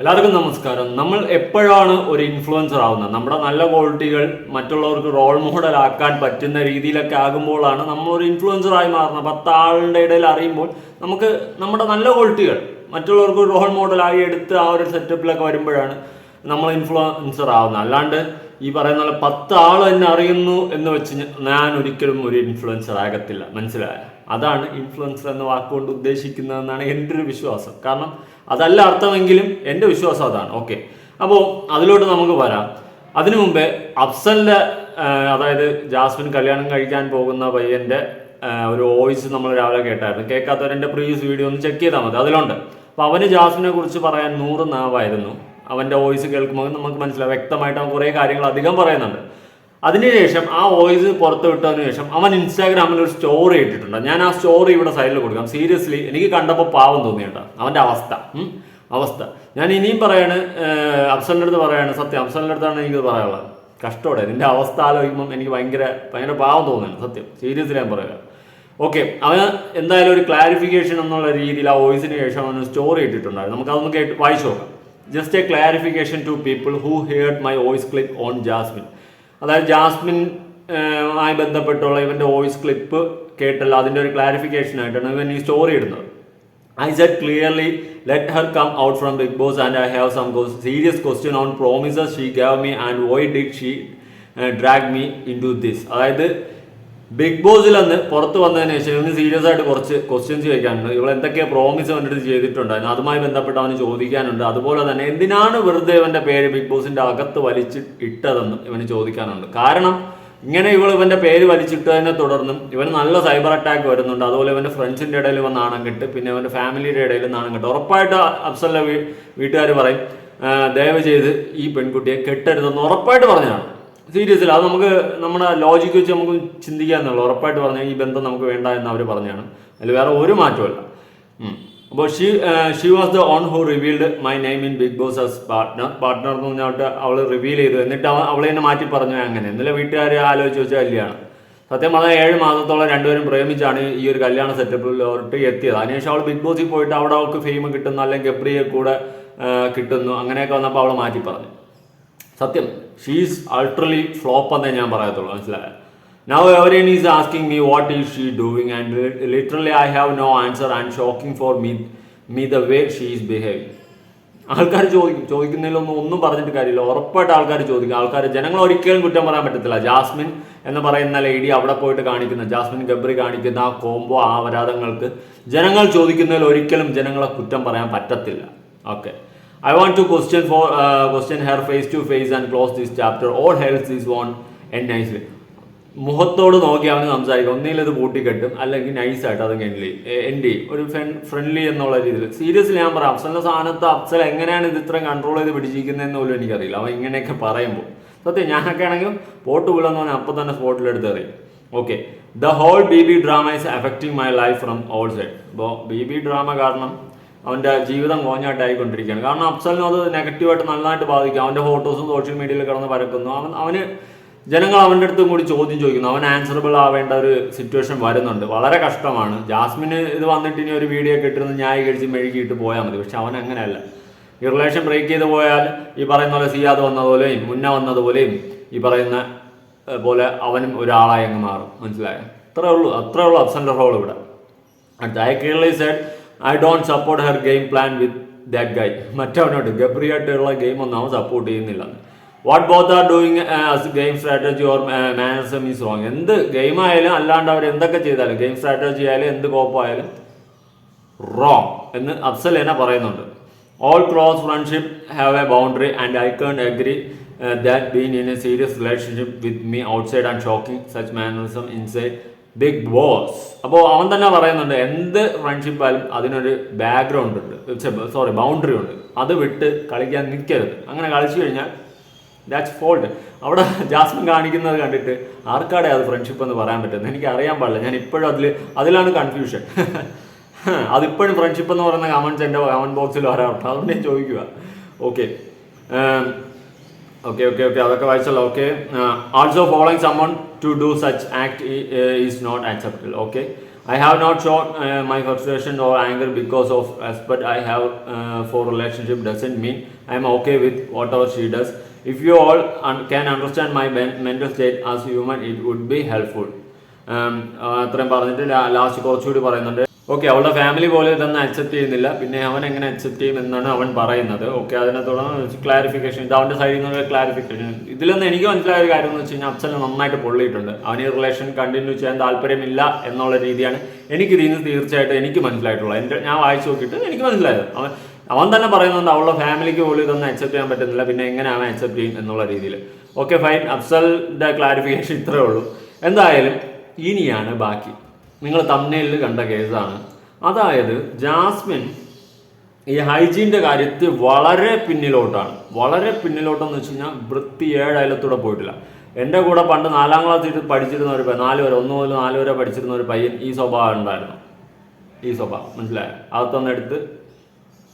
എല്ലാവർക്കും നമസ്കാരം. നമ്മൾ എപ്പോഴാണ് ഒരു ഇൻഫ്ലുവൻസർ ആവുന്നത്? നമ്മുടെ നല്ല ക്വാളിറ്റികൾ മറ്റുള്ളവർക്ക് റോൾ മോഡൽ ആക്കാൻ പറ്റുന്ന രീതിയിലൊക്കെ ആകുമ്പോഴാണ് നമ്മൾ ഒരു ഇൻഫ്ലുവൻസർ ആയി മാറുന്നത്. പത്ത് ആളുടെ ഇടയിൽ അറിയുമ്പോൾ നമുക്ക് നമ്മുടെ നല്ല ക്വാളിറ്റികൾ മറ്റുള്ളവർക്ക് റോൾ മോഡലായി എടുത്ത് ആ ഒരു സെറ്റപ്പിലൊക്കെ വരുമ്പോഴാണ് നമ്മൾ ഇൻഫ്ലുവൻസർ ആവുന്നത്. അല്ലാണ്ട് ഈ പറയുന്ന പോലെ പത്ത് ആൾ എന്നെ അറിയുന്നു എന്ന് വെച്ച് ഞാൻ ഒരിക്കലും ഒരു ഇൻഫ്ലുവൻസർ ആകത്തില്ല. മനസ്സിലായ? അതാണ് ഇൻഫ്ലുവൻസർ എന്ന വാക്കുകൊണ്ട് ഉദ്ദേശിക്കുന്നതെന്നാണ് എന്റെ ഒരു വിശ്വാസം. കാരണം അതല്ല അർത്ഥമെങ്കിലും എന്റെ വിശ്വാസം അതാണ്. ഓക്കെ. അപ്പോൾ അതിലോട്ട് നമുക്ക് വരാം. അതിനു മുമ്പേ അഫ്സലിന്റെ അതായത് ജാസ്മിൻ കല്യാണം കഴിക്കാൻ പോകുന്ന പയ്യന്റെ ഒരു വോയിസ് നമ്മൾ രാവിലെ കേട്ടായിരുന്നു. കേൾക്കാത്തവരെന്റെ പ്രീവിയസ് വീഡിയോ ഒന്ന് ചെക്ക് ചെയ്താൽ മതി. അതിലുണ്ട്. അപ്പോൾ അവന് ജാസ്മിനെ കുറിച്ച് പറയാൻ നൂറ് നാവായിരുന്നു. അവന്റെ വോയിസ് കേൾക്കുമ്പോൾ നമുക്ക് മനസ്സിലാവും. വ്യക്തമായിട്ട് അവൻ കുറേ കാര്യങ്ങൾ അധികം പറയുന്നുണ്ട്. അതിനുശേഷം ആ വോയിസ് പുറത്ത് വിട്ടതിന് ശേഷം അവൻ ഇൻസ്റ്റാഗ്രാമിൽ ഒരു സ്റ്റോറി ഇട്ടിട്ടുണ്ട്. ഞാൻ ആ സ്റ്റോറി ഇവിടെ സൈഡിൽ കൊടുക്കാം. സീരിയസ്ലി എനിക്ക് കണ്ടപ്പോൾ പാവം തോന്നി കേട്ടോ. അവന്റെ അവസ്ഥ. അവസ്ഥ. ഞാൻ ഇനിയും പറയാണ് അഫ്സലിന്റെ അടുത്ത് പറയാണ് സത്യം അഫ്സലിന്റെ അടുത്താണ് എനിക്ക് പറയാനുള്ളത്. കഷ്ടോടെ നിന്റെ അവസ്ഥ ആലോചിക്കുമ്പം എനിക്ക് ഭയങ്കര ഭയങ്കര പാവം തോന്നുന്നു സത്യം. സീരിയസ്ലി ഞാൻ പറയുക ഓക്കെ അവൻ എന്തായാലും ഒരു ക്ലാരിഫിക്കേഷൻ എന്നുള്ള രീതിയിൽ ആ വോയിസിന് ശേഷം അവന് സ്റ്റോറി ഇട്ടിട്ടുണ്ടായിരുന്നു. നമുക്ക് അതൊന്ന് കേട്ട് വായിച്ചു നോക്കാം. Just a clarification to people who heard my voice clip on Jasmine അതായത് ജാസ്മിൻ ആയി ബന്ധപ്പെട്ടുള്ള ഇവന്റെ വോയിസ് ക്ലിപ്പ് കേട്ടല്ല അതിന്റെ ഒരു ക്ലാരിഫിക്കേഷൻ ആയിട്ടാണ് ഇവൻ ഈ സ്റ്റോറി ഇടുന്നത് I said clearly let her come out from Big Boss and I have some ques- serious question on promises she gave me and why did she uh, drag me into this. അതായത് big ബോസിൽ അന്ന് പുറത്ത് വന്നതിന് ശേഷം ഇവന് serious ആയിട്ട് കുറച്ച് questions ചോദിക്കാനുണ്ട്. ഇവൾ എന്തൊക്കെ പ്രോമിസ് വന്നിട്ട് ചെയ്തിട്ടുണ്ടായിരുന്നു. അതുമായി ബന്ധപ്പെട്ട് അവന് ചോദിക്കാനുണ്ട്. അതുപോലെ തന്നെ എന്തിനാണ് വെറുതെ ഇവന്റെ പേര് ബിഗ് ബോസിന്റെ അകത്ത് വലിച്ച് ഇട്ടതെന്നും ഇവന് ചോദിക്കാനുണ്ട്. കാരണം ഇങ്ങനെ ഇവൾ ഇവന്റെ പേര് വലിച്ചിട്ടതിനെ തുടർന്നും ഇവന് നല്ല സൈബർ അറ്റാക്ക് വരുന്നുണ്ട്. അതുപോലെ ഇവന്റെ ഫ്രണ്ട്സിന്റെ ഇടയിൽ ഇവൻ നാണം കെട്ട് പിന്നെ ഇവന്റെ ഫാമിലിയുടെ ഇടയിൽ നാണം കെട്ട്. ഉറപ്പായിട്ട് അഫ്സലിന്റെ വീട്ടുകാർ പറയും ദയവ് ചെയ്ത് ഈ പെൺകുട്ടിയെ കെട്ടരുതെന്ന് ഉറപ്പായിട്ട് പറഞ്ഞതാണ്. സീരിയസ്ലി അത് നമുക്ക് നമ്മുടെ ലോജിക്ക് വെച്ച് നമുക്ക് ചിന്തിക്കാന്നുള്ളൂ ഉറപ്പായിട്ട് പറഞ്ഞ ഈ ബന്ധം നമുക്ക് വേണ്ട എന്ന് അവർ പറഞ്ഞാണ്. അതിൽ വേറെ ഒരു മാറ്റമല്ല അപ്പോൾ she she was the one who revealed my name in big boss as partner partner എന്ന് പറഞ്ഞിട്ട് അവൾ റിവീൽ ചെയ്തു. എന്നിട്ട് അവൾ അവളെ തന്നെ മാറ്റി പറഞ്ഞു അങ്ങനെ. ഇന്നലെ വീട്ടുകാർ ആലോചിച്ച് വെച്ച കല്യാണം. സത്യം പറഞ്ഞാൽ ഏഴ് മാസത്തോളം രണ്ടുപേരും പ്രേമിച്ചാണ് ഈ ഒരു കല്യാണ സെറ്റപ്പിലോട്ട് എത്തിയത്. അതിനുശേഷം അവൾ ബിഗ് ബോസിൽ പോയിട്ട് അവിടെ അവൾക്ക് ഫെയിം കിട്ടുന്നു അല്ലെങ്കിൽ ഗബ്രിയെ കൂടെ കിട്ടുന്നു അങ്ങനെയൊക്കെ വന്നപ്പോൾ അവൾ മാറ്റി പറഞ്ഞു. സത്യം. ഷീസ് അൾട്രലി ഫ്ലോപ്പ് എന്നേ ഞാൻ പറയത്തുള്ളൂ മനസ്സിലായോ? Now everyone is asking me what is she doing and literally I have no answer and shocking for me me the way she is behaving ആൾക്കാർ ചോദിക്കും ചോദിക്കുന്നതിലൊന്നും ഒന്നും പറഞ്ഞിട്ട് കാര്യമില്ല. ഉറപ്പായിട്ട് ആൾക്കാർ ചോദിക്കും. ആൾക്കാർ ജനങ്ങൾ ഒരിക്കലും കുറ്റം പറയാൻ പറ്റത്തില്ല. ജാസ്മിൻ എന്ന് പറയുന്ന ലേഡി അവിടെ പോയിട്ട് കാണിക്കുന്ന. ജാസ്മിൻ ഗബ്രി കാണിക്കുന്ന ആ കോംബോ ആ അപരാധങ്ങൾക്ക് ജനങ്ങൾ ചോദിക്കുന്നതിൽ ഒരിക്കലും ജനങ്ങളെ കുറ്റം പറയാൻ പറ്റത്തില്ല. Okay I to question for uh, question her face to face and close this chapter. All health this one and nicely. മുഖത്തോട് നോക്കി അവന് സംസാരിക്കും. ഒന്നിൽ ഇത് പൂട്ടിക്കെട്ടും അല്ലെങ്കിൽ നൈസായിട്ട് അത് എൻഡ് എൻഡ് ചെയ്യും. ഒരു ഫ്രണ്ട്ലി എന്നുള്ള രീതിയിൽ. സീരിയസ്ലി ഞാൻ പറയാം. അഫ്സലിന്റെ സ്ഥാനത്ത് അഫ്സൽ എങ്ങനെയാണ് ഇത് ഇത്രയും കൺട്രോൾ ചെയ്ത് പിടിച്ചിരിക്കുന്നതെന്ന് പോലും എനിക്കറിയില്ല. അവൻ ഇങ്ങനെയൊക്കെ പറയുമ്പോൾ. സത്യം ഞാനൊക്കെ ആണെങ്കിൽ പോട്ട് വീളെന്ന് പറഞ്ഞാൽ അപ്പം തന്നെ സ്പോട്ടിലെടുത്ത് എറിയും. Okay the whole B B drama is affecting my life from all side അപ്പോൾ ബി ബി ഡ്രാമ കാരണം അവന്റെ ജീവിതം കോഞ്ഞാട്ടായിക്കൊണ്ടിരിക്കുകയാണ് കാരണം അഫ്സലിനും അത് നെഗറ്റീവായിട്ട് നന്നായിട്ട് ബാധിക്കും. അവന്റെ ഫോട്ടോസും സോഷ്യൽ മീഡിയയിൽ കിടന്ന് പരക്കുന്നു. അവൻ അവന് ജനങ്ങൾ അവന്റെ അടുത്തും കൂടി ചോദ്യം ചോദിക്കുന്നു. അവൻ ആൻസറബിൾ ആവേണ്ട ഒരു സിറ്റുവേഷൻ വരുന്നുണ്ട്. വളരെ കഷ്ടമാണ്. ജാസ്മിന് ഇത് വന്നിട്ട് ഇനി ഒരു വീഡിയോ കിട്ടുന്ന ന്യായീകരിച്ച് മെഴുകിയിട്ട് പോയാൽ മതി. പക്ഷെ അവൻ അങ്ങനെയല്ല. ഈ റിലേഷൻ ബ്രേക്ക് ചെയ്ത് പോയാൽ ഈ പറയുന്ന പോലെ സിയാദ് വന്നതുപോലെയും മുന്ന വന്നതുപോലെയും ഈ പറയുന്ന പോലെ അവനും ഒരാളായി അങ്ങ് മാറും. മനസ്സിലായോ? അത്രേ ഉള്ളൂ. അത്രേ ഉള്ളൂ അഫ്സന്റെ റോൾ ഇവിടെ. അടുത്ത I said I don't support her game plan with that guy മറ്റവനോട്ട് ഗബ്രിയായിട്ടുള്ള ഗെയിം ഒന്നും അവൻ സപ്പോർട്ട് ചെയ്യുന്നില്ല. What both are doing game strategy or Manasam is wrong എന്ത് ഗെയിം ആയാലും അല്ലാണ്ട് അവർ എന്തൊക്കെ ചെയ്താലും ഗെയിം സ്ട്രാറ്റജി ആയാലും എന്ത് കോപ്പായാലും റോങ് എന്ന് അഫ്സൽ എന്നെ പറയുന്നുണ്ട് all close friendship have a boundary and I can agree that been in a serious relationship with me outside and shocking such mannerism inside big boss അപ്പോൾ അവൻ തന്നെ പറയുന്നുണ്ട് എന്ത് ഫ്രണ്ട്ഷിപ്പ് ആയാലും അതിനൊരു ബാക്ക്ഗ്രൗണ്ട് ഉണ്ട്. സോറി ബൗണ്ടറി ഉണ്ട്. അത് വിട്ട് കളിക്കാൻ നിൽക്കരുത് അങ്ങനെ കളിച്ചു കഴിഞ്ഞാൽ ദാറ്റ്സ് ഫോൾട്ട് അവിടെ ജാസ്മിൻ കാണിക്കുന്നത് കണ്ടിട്ട് ആർക്കാടെ അത് ഫ്രണ്ട്ഷിപ്പ് എന്ന് പറയാൻ പറ്റുന്നത്? എനിക്ക് അറിയാൻ പാടില്ല. ഞാൻ ഇപ്പോഴും അതിൽ അതിലാണ് കൺഫ്യൂഷൻ അതിപ്പോഴും ഫ്രണ്ട്ഷിപ്പ് എന്ന് പറയുന്ന കമൻസ് എന്റെ കമന്റ് ബോക്സിൽ വരാറുണ്ട്. അതുകൊണ്ട് ഞാൻ ചോദിക്കുക ഓക്കെ ഓക്കെ ഓക്കെ ഓക്കെ അതൊക്കെ വായിച്ചല്ലോ okay also following summon to do such act is not acceptable okay I have not shown uh, my frustration or anger because of respect I have uh, for relationship doesn't mean I am okay with whatever she does. If you all un- can understand my men- mental state as human, it would be helpful. Um, ആ, അത്രയും പറഞ്ഞിട്ട് last കുറച്ചുകൂടി പറയുന്നുണ്ട് okay അവളുടെ family പോലും ഇതൊന്നും accept ചെയ്യുന്നില്ല. പിന്നെ അവൻ എങ്ങനെ അക്സെപ്റ്റ് ചെയ്യും എന്നാണ് അവൻ പറയുന്നത്. ഓക്കെ അതിനകത്തോളം ക്ലാരിഫിക്കേഷൻ ഇത് അവന്റെ സൈഡിൽ നിന്നുള്ള ക്ലാരിഫിക്കേഷൻ ഇതിലൊന്നും എനിക്ക് മനസ്സിലായ ഒരു കാര്യം എന്ന് വെച്ച് കഴിഞ്ഞാൽ അഫ്സൽ നന്നായിട്ട് പൊള്ളിയിട്ടുണ്ട്. അവന് ഈ റിലേഷൻ കണ്ടിന്യൂ ചെയ്യാൻ താല്പര്യമില്ല എന്നുള്ള രീതിയാണ് എനിക്ക് ഇതിൽ നിന്ന് തീർച്ചയായിട്ടും എനിക്ക് മനസ്സിലായിട്ടുള്ളത്. എന്റെ ഞാൻ വായിച്ചു നോക്കിയിട്ട് എനിക്ക് മനസ്സിലായത്. അവൻ അവൻ തന്നെ പറയുന്നുണ്ട് അവളുടെ ഫാമിലിക്ക് പോലും ഇതൊന്നും അക്സെപ്റ്റ് ചെയ്യാൻ പറ്റുന്നില്ല. പിന്നെ എങ്ങനെ അവൻ അക്സെപ്റ്റ് ചെയ്യും എന്നുള്ള രീതിയിൽ. ഓക്കെ ഫൈൻ അഫ്സലിന്റെ ക്ലാരിഫിക്കേഷൻ ഇത്രയേ ഉള്ളൂ. എന്തായാലും ഇനിയാണ് ബാക്കി. നിങ്ങൾ തമ്മിലിൽ കണ്ട കേസാണ്. അതായത് ജാസ്മിൻ ഈ ഹൈജീന്റെ കാര്യത്തിൽ വളരെ പിന്നിലോട്ടാണ്. വളരെ പിന്നിലോട്ടെന്ന് വെച്ച് കഴിഞ്ഞാൽ വൃത്തി ഏഴ് പോയിട്ടില്ല. എന്റെ കൂടെ പണ്ട് നാലാം ക്ലാസ് പഠിച്ചിരുന്ന ഒരു നാല് വരെ ഒന്ന് മുതൽ നാല് വരെ പഠിച്ചിരുന്ന ഒരു പയ്യൻ ഈ സ്വഭാവം ഉണ്ടായിരുന്നു. ഈ സ്വഭാവം മനസ്സിലായോ? അകത്തൊന്നെടുത്ത്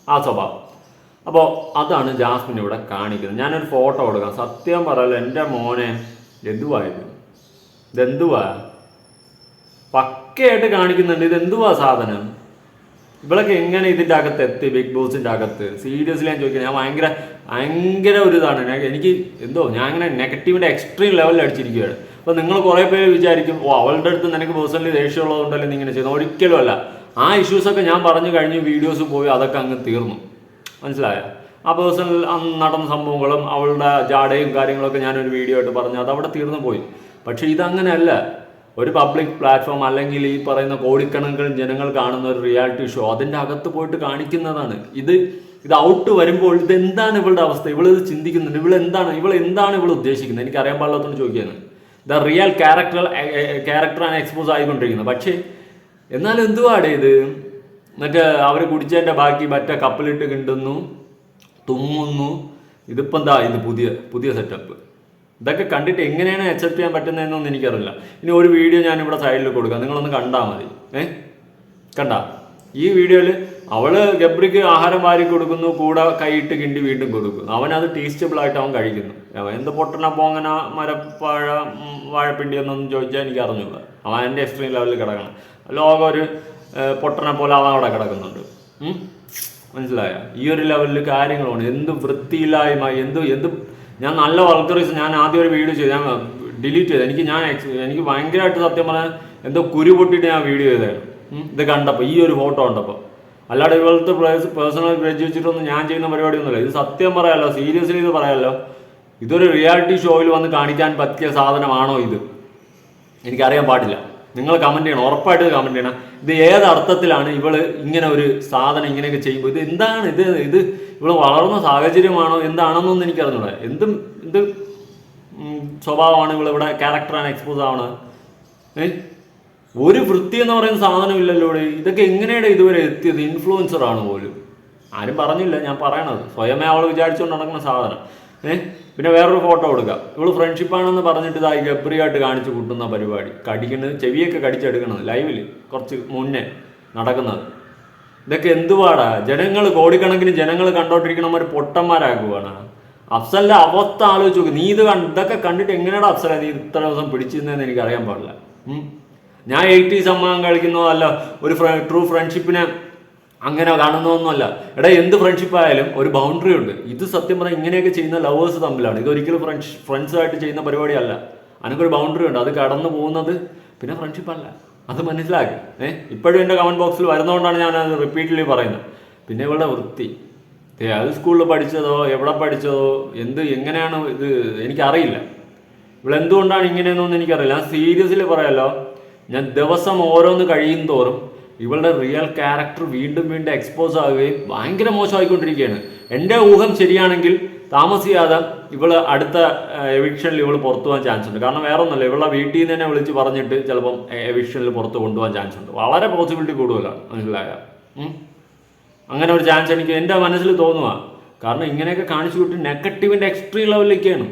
ആ സ്വഭാവം. അപ്പോൾ അതാണ് ജാസ്മിൻ ഇവിടെ കാണിക്കുന്നത്. ഞാനൊരു ഫോട്ടോ കൊടുക്കാം സത്യം പറയല്ലോ എന്റെ മോനെ എന്തുവാ ഇത്? ഇതെന്തുവാ? പക്കയായിട്ട് കാണിക്കുന്നുണ്ട്. ഇതെന്തുവാ സാധനം? ഇവളൊക്കെ എങ്ങനെ ഇതിന്റെ അകത്ത് എത്തി? ബിഗ് ബോസിന്റെ അകത്ത്. സീരിയസ്ലി ഞാൻ ചോദിക്കുന്നത് ഞാൻ ഭയങ്കര ഭയങ്കര ഒരു ഇതാണ്. എനിക്ക് എന്തോ ഞാൻ ഇങ്ങനെ നെഗറ്റീവിന്റെ എക്സ്ട്രീം ലെവലിൽ അടിച്ചിരിക്കുകയാണ്. അപ്പോൾ നിങ്ങൾ കുറേ പേര് വിചാരിക്കും ഓ അവളുടെ അടുത്ത് നിനക്ക് പേഴ്സണലി ദേഷ്യമുള്ളതുകൊണ്ടല്ലേ നീ ഇങ്ങനെ ചെയ്യുന്നത് ഒരിക്കലും അല്ല. ആ ഇഷ്യൂസൊക്കെ ഞാൻ പറഞ്ഞു കഴിഞ്ഞ് വീഡിയോസ് പോയി അതൊക്കെ അങ്ങ് തീർന്നു. മനസ്സിലായോ? ആ പേഴ്സണൽ നടന്ന സംഭവങ്ങളും അവളുടെ ജാടയും കാര്യങ്ങളൊക്കെ ഞാനൊരു വീഡിയോ ആയിട്ട് പറഞ്ഞു. അത് അവിടെ തീർന്നു പോയി. പക്ഷേ ഇതങ്ങനെയല്ല. ഒരു പബ്ലിക് പ്ലാറ്റ്ഫോം അല്ലെങ്കിൽ ഈ പറയുന്ന കോടിക്കണക്കിന് ജനങ്ങൾ കാണുന്ന ഒരു റിയാലിറ്റി ഷോ അതിന്റെ അകത്ത് പോയിട്ട് കാണിക്കുന്നതാണ്. ഇത് ഇത് ഔട്ട് വരുമ്പോൾ ഇത് എന്താണ് ഇവളുടെ അവസ്ഥ? ഇവൾ ഇത് ചിന്തിക്കുന്നുണ്ട്. ഇവൾ എന്താണ് ഇവൾ എന്താണ് ഇവൾ ഉദ്ദേശിക്കുന്നത്? എനിക്ക് അറിയാൻ പാടില്ലാത്തതുകൊണ്ട് ചോദിക്കുകയാണ് ദ റിയൽ ക്യാരക്ടർ ക്യാരക്ടറാണ് എക്സ്പോസ് ആയിക്കൊണ്ടിരിക്കുന്നത്. പക്ഷേ എന്നാലും എന്തുവാടെ ഇത്? മറ്റേ അവർ കുടിച്ചതിന്റെ ബാക്കി മറ്റേ കപ്പലിട്ട് കിണ്ടുന്നു തുമ്മുന്നു. ഇതിപ്പം എന്താ ഇത് പുതിയ പുതിയ സെറ്റപ്പ് ഇതൊക്കെ കണ്ടിട്ട് എങ്ങനെയാണ് അക്സെപ്റ്റ് ചെയ്യാൻ പറ്റുന്നതെന്നൊന്നും എനിക്കറിയില്ല. ഇനി ഒരു വീഡിയോ ഞാൻ ഇവിടെ സൈഡിൽ കൊടുക്കാം. നിങ്ങളൊന്ന് കണ്ടാൽ മതി. ഏ? കണ്ട? ഈ വീഡിയോയിൽ അവൾ ഗബ്രിക്ക് ആഹാരം വാരി കൊടുക്കുന്നു കൂടെ കൈയിട്ട് കിണ്ടി വീണ്ടും കൊടുക്കുന്നു. അവനത് ടേസ്റ്റബിൾ ആയിട്ട് അവൻ കഴിക്കുന്നു. എന്ത് പൊട്ടണ പോങ്ങന മരപ്പാഴ വാഴപ്പിണ്ടി എന്നൊന്നും ചോദിച്ചാൽ എനിക്ക് അറിഞ്ഞൂടാ. അവൻ എന്റെ എക്സ്ട്രീം ലെവലിൽ കിടക്കണം. ലോകം ഒരു പൊട്ടണ പോലെ അവൻ അവിടെ കിടക്കുന്നുണ്ട്. മനസ്സിലായ? ഈ ഒരു ലെവലിൽ കാര്യങ്ങളാണ്. എന്ത് വൃത്തിയില്ലായ്മ എന്ത് എന്ത് ഞാൻ നല്ല വൾക്കറീസ് ഞാൻ ആദ്യം ഒരു വീഡിയോ ചെയ്തു ഞാൻ ഡിലീറ്റ് ചെയ്തു. എനിക്ക് ഞാൻ എനിക്ക് ഭയങ്കരമായിട്ട് സത്യം പറഞ്ഞാൽ എന്തോ കുരു പൊട്ടിയിട്ട് ഞാൻ വീഡിയോ ചെയ്തായിരുന്നു. ഇത് കണ്ടപ്പോൾ ഈ ഒരു ഫോട്ടോ കണ്ടപ്പോൾ അല്ലാതെ ഇതുപോലത്തെ പേഴ്സണൽ ഗ്രജ് വെച്ചിട്ടൊന്നും ഞാൻ ചെയ്യുന്ന പരിപാടി പരിപാടിയൊന്നുമില്ല. ഇത് സത്യം പറയാലോ സീരിയസ്ലി ഇത് പറയാലോ. ഇതൊരു റിയാലിറ്റി ഷോയിൽ വന്ന് കാണിക്കാൻ പറ്റിയ സാധനമാണോ ഇത്? എനിക്കറിയാൻ പാടില്ല. നിങ്ങൾ കമന്റ് ചെയ്യണം ഉറപ്പായിട്ട് കമന്റ് ചെയ്യണം. ഇത് ഏത് അർത്ഥത്തിലാണ് ഇവൾ ഇങ്ങനെ ഒരു സാധനം ഇങ്ങനെയൊക്കെ ചെയ്യുമ്പോൾ ഇത് എന്താണ് ഇത് ഇത് ഇവൾ വളർന്ന സാഹചര്യമാണോ എന്താണെന്നൊന്നും എനിക്ക് അറിഞ്ഞൂടാ എന്തും എന്ത് സ്വഭാവമാണ് ഇവൾ ഇവിടെ ക്യാരക്ടറാണ് എക്സ്പോസ് ആവണത്. ഒരു വൃത്തി എന്ന് പറയുന്ന സാധനം ഇല്ലല്ലോ ഇവിടെ. ഇതൊക്കെ എങ്ങനെയാണ് ഇതുവരെ എത്തിയത്? ഇൻഫ്ലുവൻസർ ആണ് പോലും. ആരും പറഞ്ഞില്ല ഞാൻ പറയണത്. സ്വയമേ അവൾ വിചാരിച്ചുകൊണ്ട് നടക്കുന്ന സാധനം. ഏഹ് പിന്നെ വേറൊരു ഫോട്ടോ കൊടുക്കുക ഇവൾ ഫ്രണ്ട്ഷിപ്പാണെന്ന് പറഞ്ഞിട്ട് ഇതായി ഗബ്രിയായിട്ട് കാണിച്ച് കൂട്ടുന്ന പരിപാടി. കടിക്കുന്നത് ചെവിയൊക്കെ കടിച്ചെടുക്കണത് ലൈവിൽ കുറച്ച് മുന്നേ നടക്കുന്നത്. ഇതൊക്കെ എന്തുപാടാ ജനങ്ങൾ കോടിക്കണക്കിന് ജനങ്ങൾ കണ്ടോണ്ടിരിക്കണമാർ പൊട്ടന്മാരാക്കുവാണ് അഫ്സലിന്റെ അവസ്ഥ ആലോചിച്ച് നോക്ക്. നീ ഇത് കണ്ട് ഇതൊക്കെ കണ്ടിട്ട് എങ്ങനെയാണ് അഫ്സല നീ ഇത്ര ദിവസം പിടിച്ചിരുന്നതെന്ന് എനിക്ക് അറിയാൻ പാടില്ല ഞാൻ എയ്റ്റി സമ്മാനം കളിക്കുന്നതല്ല ഒരു ട്രൂ ഫ്രണ്ട്ഷിപ്പിനെ അങ്ങനെ കാണുന്നതൊന്നുമല്ല. എടാ എന്ത് ഫ്രണ്ട്ഷിപ്പ് ആയാലും ഒരു ബൗണ്ടറി ഉണ്ട്. ഇത് സത്യം പറഞ്ഞാൽ ഇങ്ങനെയൊക്കെ ചെയ്യുന്ന ലവേഴ്സ് തമ്മിലാണ്. ഇത് ഒരിക്കലും ഫ്രണ്ട്സ് ഫ്രണ്ട്സായിട്ട് ചെയ്യുന്ന പരിപാടിയല്ല. അനക്കൊരു ബൗണ്ടറി ഉണ്ട്. അത് കടന്നു പോകുന്നത് പിന്നെ ഫ്രണ്ട്ഷിപ്പ് അല്ല. അത് മനസ്സിലാക്കി. ഏഹ് ഇപ്പോഴും എന്റെ കമന്റ് ബോക്സിൽ വരുന്നതുകൊണ്ടാണ് ഞാൻ അത് റിപ്പീറ്റ്ലി പറയുന്നത്. പിന്നെ ഇവളുടെ വൃത്തി. അത് സ്കൂളിൽ പഠിച്ചതോ എവിടെ പഠിച്ചതോ എന്ത് എങ്ങനെയാണ് ഇത് എനിക്കറിയില്ല. ഇവളെന്തുകൊണ്ടാണ് ഇങ്ങനെയെന്നൊന്നും എനിക്കറിയില്ല. ഞാൻ സീരിയസ്ലി പറയാലോ ഞാൻ ദിവസം ഓരോന്ന് കഴിയും തോറും ഇവളുടെ റിയൽ ക്യാരക്ടർ വീണ്ടും വീണ്ടും എക്സ്പോസ് ആവുകയും ഭയങ്കര മോശമായിക്കൊണ്ടിരിക്കുകയാണ്. എന്റെ ഊഹം ശരിയാണെങ്കിൽ താമസിയാതെ ഇവൾ അടുത്ത എവിക്ഷനിൽ ഇവൾ പുറത്തു പോകാൻ ചാൻസ് ഉണ്ട്. കാരണം വേറെ ഒന്നുമല്ല ഇവളുടെ വീട്ടിൽ നിന്ന് തന്നെ വിളിച്ച് പറഞ്ഞിട്ട് ചിലപ്പം എവിക്ഷനിൽ പുറത്ത് കൊണ്ടുപോകാൻ ചാൻസ് ഉണ്ട്. വളരെ പോസിബിലിറ്റി കൂടുതലാണ് മനസ്സിലായ? അങ്ങനെ ഒരു ചാൻസ് എനിക്ക് എന്റെ മനസ്സിൽ തോന്നുക കാരണം ഇങ്ങനെയൊക്കെ കാണിച്ചു വിട്ട് നെഗറ്റീവിന്റെ എക്സ്ട്രീം ലെവലിലേക്കാണ്.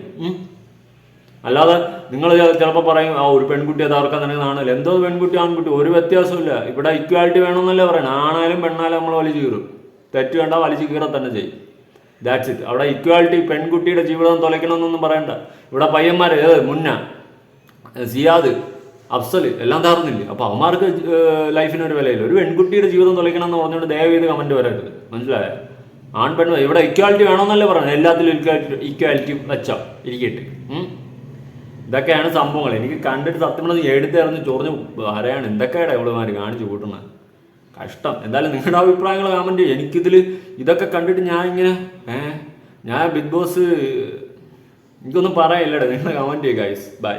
അല്ലാതെ നിങ്ങൾ ചിലപ്പോൾ പറയും ആ ഒരു പെൺകുട്ടിയെ തകർക്കാൻ തന്നെ കാണില്ല എന്തോ പെൺകുട്ടി ആൺകുട്ടി ഒരു വ്യത്യാസമില്ല ഇവിടെ ഇക്വാലിറ്റി വേണമെന്നല്ലേ പറയണം. ആണായാലും പെണ്ണായാലും നമ്മൾ വലിച്ചു കീറും. തെറ്റ് വേണ്ട വലിച്ചു കീറ തന്നെ ചെയ്യും. ദാറ്റ്സ് ഇറ്റ് അവിടെ ഇക്വാലിറ്റി പെൺകുട്ടിയുടെ ജീവിതം തുലയ്ക്കണമെന്നൊന്നും പറയണ്ട. ഇവിടെ പയ്യന്മാർ ഏത് മുന്ന സിയാദ് അഫ്സൽ എല്ലാം താർന്നില്ലേ അപ്പോൾ അവന്മാർക്ക് ലൈഫിനൊരു വിലയില്ല. ഒരു പെൺകുട്ടിയുടെ ജീവിതം തുലയ്ക്കണം എന്ന് പറഞ്ഞുകൊണ്ട് ദയവ് ചെയ്ത് കമന്റ് വരരുത്. മനസ്സിലായോ? ആൺ പെൺ ഇവിടെ ഇക്വാലിറ്റി വേണമെന്നല്ലേ പറയണം. എല്ലാത്തിലും ഇക്വാലിറ്റി ഇക്വാലിറ്റി വെച്ചോ. ഇരിക്കട്ടെ. ഇതൊക്കെയാണ് സംഭവങ്ങൾ. എനിക്ക് കണ്ടിട്ട് സത്യം പറഞ്ഞാൽ എടുത്തെറിഞ്ഞ് ചൊറിഞ്ഞ് ആരെയാണ് എന്തൊക്കെയാണ് ഇവളുമാര് കാണിച്ചു കൂട്ടുന്നത്? കഷ്ടം. എന്തായാലും നിങ്ങളുടെ അഭിപ്രായങ്ങൾ കമന്റ് ചെയ്യും. എനിക്കിതിൽ ഇതൊക്കെ കണ്ടിട്ട് ഞാൻ ഇങ്ങനെ ഏഹ് ഞാൻ ബിഗ് ബോസ് എനിക്കൊന്നും പറയില്ലടേ. നിങ്ങൾ കമന്റ് ചെയ്യുക ഗൈസ് ബൈ